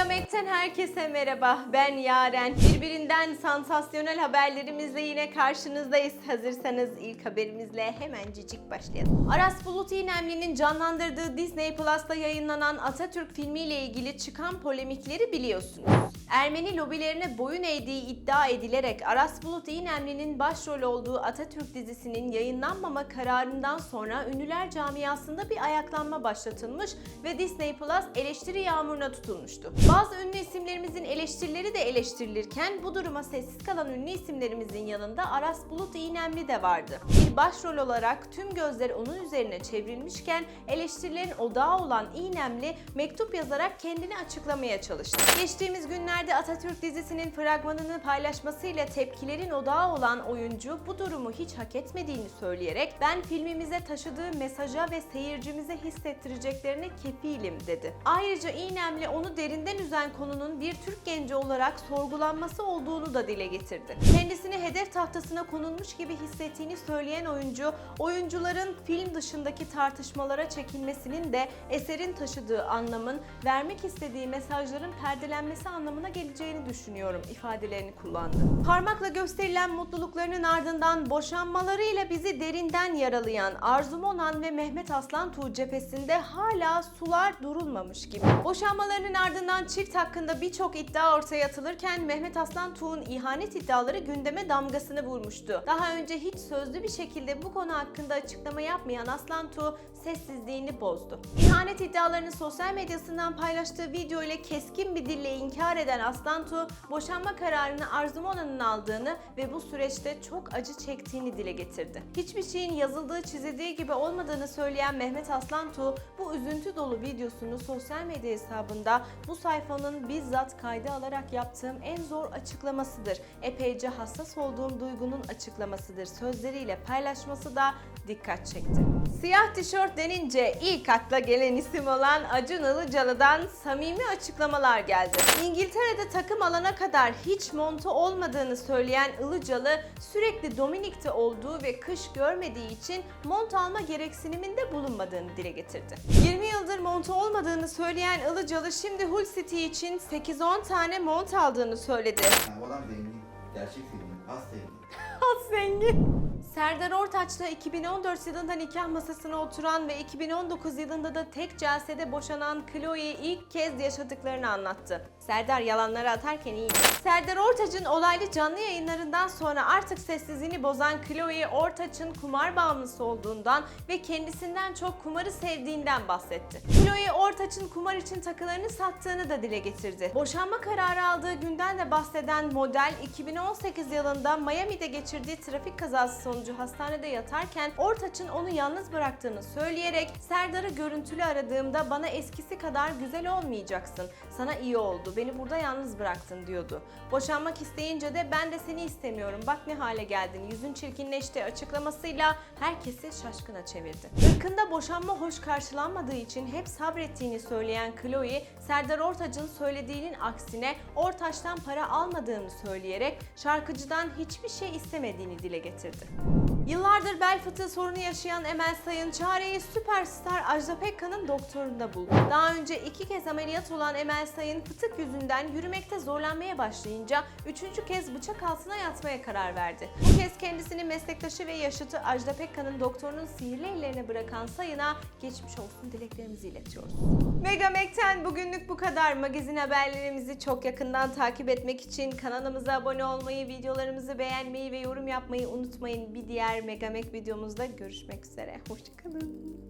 Megamek'ten herkese merhaba. Ben Yaren. Birbirinden sansasyonel haberlerimizle yine karşınızdayız. Hazırsanız ilk haberimizle hemencik başlayalım. Aras Bulut İynemli'nin canlandırdığı Disney Plus'ta yayınlanan Atatürk filmiyle ilgili çıkan polemikleri biliyorsunuz. Ermeni lobilerine boyun eğdiği iddia edilerek Aras Bulut İynemli'nin başrol olduğu Atatürk dizisinin yayınlanmama kararından sonra ünlüler camiasında bir ayaklanma başlatılmış ve Disney Plus eleştiri yağmuruna tutulmuştu. Bazı ünlü isimlerimizin eleştirileri de eleştirilirken bu duruma sessiz kalan ünlü isimlerimizin yanında Aras Bulut İynemli de vardı. Bir başrol olarak tüm gözler onun üzerine çevrilmişken eleştirilerin odağı olan İynemli mektup yazarak kendini açıklamaya çalıştı. Geçtiğimiz günlerde Atatürk dizisinin fragmanını paylaşmasıyla tepkilerin odağı olan oyuncu bu durumu hiç hak etmediğini söyleyerek ben filmimize taşıdığı mesaja ve seyircimize hissettireceklerine kefilim dedi. Ayrıca İynemli onu derinden üzen konunun bir Türk genci olarak sorgulanması olduğunu da dile getirdi. Kendisini hedef tahtasına konulmuş gibi hissettiğini söyleyen oyuncu, oyuncuların film dışındaki tartışmalara çekilmesinin de eserin taşıdığı anlamın, vermek istediği mesajların perdelenmesi anlamına geleceğini düşünüyorum ifadelerini kullandı. Parmakla gösterilen mutluluklarının ardından boşanmalarıyla bizi derinden yaralayan Arzu Monan ve Mehmet Aslan Tuğ cephesinde hala sular durulmamış gibi. Boşanmalarının ardından çift hakkında birçok iddia ortaya atılırken Mehmet Aslan Tuğ'un ihanet iddiaları gündeme damgasını vurmuştu. Daha önce hiç sözlü bir şekilde bu konu hakkında açıklama yapmayan Aslan Tuğ sessizliğini bozdu. İhanet iddialarını sosyal medyasından paylaştığı video ile keskin bir dille inkar eden Aslan Tuğ, boşanma kararını Arzu Mona'nın aldığını ve bu süreçte çok acı çektiğini dile getirdi. Hiçbir şeyin yazıldığı çizildiği gibi olmadığını söyleyen Mehmet Aslan Tuğ, bu üzüntü dolu videosunu sosyal medya hesabında bu sayfanın bizzat kayda alarak yaptığım en zor açıklamasıdır. Epeyce hassas olduğum duygunun açıklamasıdır. Sözleriyle paylaşması da dikkat çekti. Siyah tişört denince ilk akla gelen isim olan Acun Ilıcalı'dan samimi açıklamalar geldi. İngiltere'de takım alana kadar hiç montu olmadığını söyleyen Ilıcalı sürekli Dominik'te olduğu ve kış görmediği için mont alma gereksiniminde bulunmadığını dile getirdi. 20 yıldır montu olmadığını söyleyen Ilıcalı şimdi Hull City için 8-10 tane mont aldığını söyledi. Yani o adam zengin. Gerçek zengin. Az zengin. Az zengin. Serdar Ortaç'la 2014 yılında nikah masasına oturan ve 2019 yılında da tek celsede boşanan Chloe'yi ilk kez yaşadıklarını anlattı. Serdar yalanları atarken iyiydi. Serdar Ortaç'ın olaylı canlı yayınlarından sonra artık sessizliğini bozan Chloe Ortaç'ın kumar bağımlısı olduğundan ve kendisinden çok kumarı sevdiğinden bahsetti. Chloe Ortaç'ın kumar için takılarını sattığını da dile getirdi. Boşanma kararı aldığı günden de bahseden model 2018 yılında Miami'de geçirdiği trafik kazası sonucu hastanede yatarken Ortaç'ın onu yalnız bıraktığını söyleyerek Serdar'ı görüntülü aradığımda bana eskisi kadar güzel olmayacaksın. Sana iyi oldu. Beni burada yalnız bıraktın diyordu. Boşanmak isteyince de ben de seni istemiyorum. Bak ne hale geldin. Yüzün çirkinleşti açıklamasıyla herkesi şaşkına çevirdi. Irkında boşanma hoş karşılanmadığı için hep sabrettiğini söyleyen Chloe, Serdar Ortaç'ın söylediğinin aksine Ortaç'tan para almadığını söyleyerek şarkıcıdan hiçbir şey istemediğini dile getirdi. Yıllardır bel fıtığı sorunu yaşayan Emel Sayın çareyi süperstar Ajda Pekkan'ın doktorunda buldu. Daha önce iki kez ameliyat olan Emel Sayın fıtık yüzünden yürümekte zorlanmaya başlayınca üçüncü kez bıçak altına yatmaya karar verdi. Bu kez kendisini meslektaşı ve yaşıtı Ajda Pekkan'ın doktorunun sihirli ellerine bırakan Sayın'a geçmiş olsun dileklerimizi iletiyoruz. Megamek'ten bugünlük bu kadar. Magazin haberlerimizi çok yakından takip etmek için kanalımıza abone olmayı, videolarımızı beğenmeyi ve yorum yapmayı unutmayın. Bir diğer Megamek videomuzda görüşmek üzere. Hoşçakalın.